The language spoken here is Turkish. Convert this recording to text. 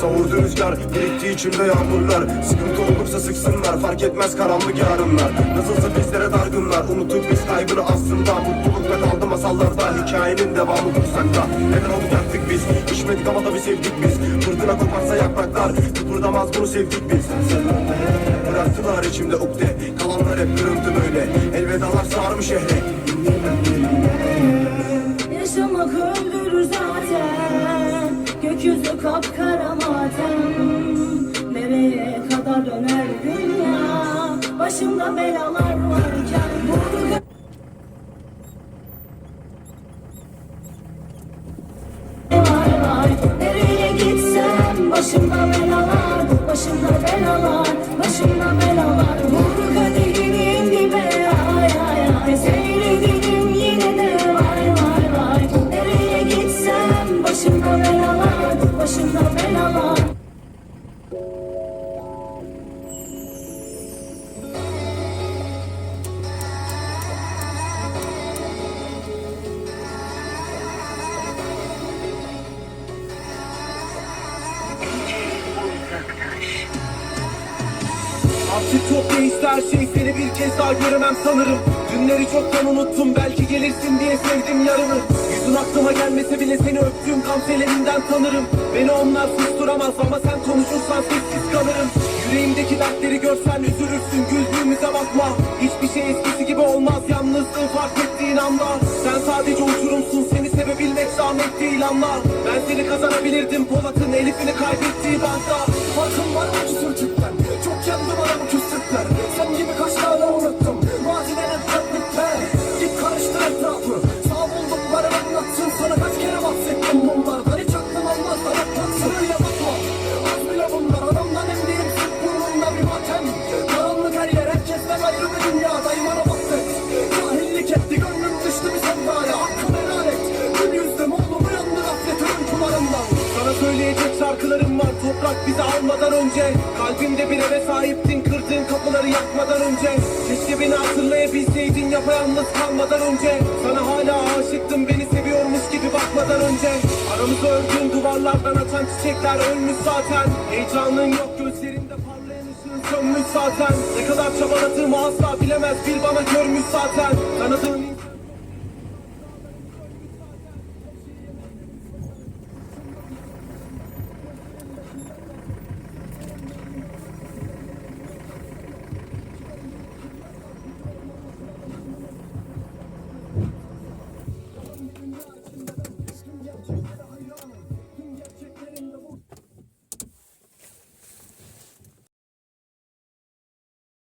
Savurdu rüzgar, birikti içimde yağmurlar. Sıkıntı olursa sıksınlar, fark etmez karanlık yarınlar. Nasılsa bizlere dargınlar, unutup biz kaybını aslında Mutlulukla kaldı masallarda, hikayenin devamı kursakta Neden olacaktık biz, içmedik ama tabi sevdik biz. Fırtına koparsa yapraklar, kıpırdamaz bunu sevdik biz. Bıraktılar içimde ukde, kalanlar hep kırıntı böyle. Elvedalar sarmış şehre. Yaşamak öldürür zaten Gökyüzü kapkara matem Nereye kadar döner dünya? Başımda belalar varken Vurdu Vay vay Nereye başımda belalar Başımda belalar Başımda belalar Artık çok değişti her şey seni bir kez daha göremem sanırım. Dünleri çoktan unuttum belki gelirsin diye sevdim yarını. Yüzün aklıma gelmese bile seni öptüğüm gamzelerinden tanırım. Beni onlar susturamaz ama sen konuşursan sessiz kalırım. Yüreğimdeki dertleri görsen üzülürsün güldüğümüze bakma. Hiçbir şey eskisi gibi olmaz yalnızlığı fark ettiğin anda. Sen sadece uçurumsun seni sevebilmek zahmet değil anla Ben seni kazanabilirdim Polat'ın Elif'ini kaybettiği banda herkesten ayrı bir dünya Daymana baktık Cahillik etti gönlüm düştü bir sevdaya Hakkını helal et Gül yüzlüm oğlum uyandı gaflet ölüm kumarından Sana söyleyecek şarkılarım var Toprak bizi almadan önce Kalbimde bir eve sahiptin Kırdığın kapıları yakmadan önce Keşke beni hatırlayabilseydin Yapayalnız kalmadan önce Sana hala aşıktım Beni seviyormuş gibi bakmadan önce Aramızı ördüğün duvarlardan açan çiçekler ölmüş zaten. Heyecanın yok gözlerinde sönmüş zaten. Ne kadar çabaladığımı asla bilemez. Bir bana görmüş zaten. Tanıdığım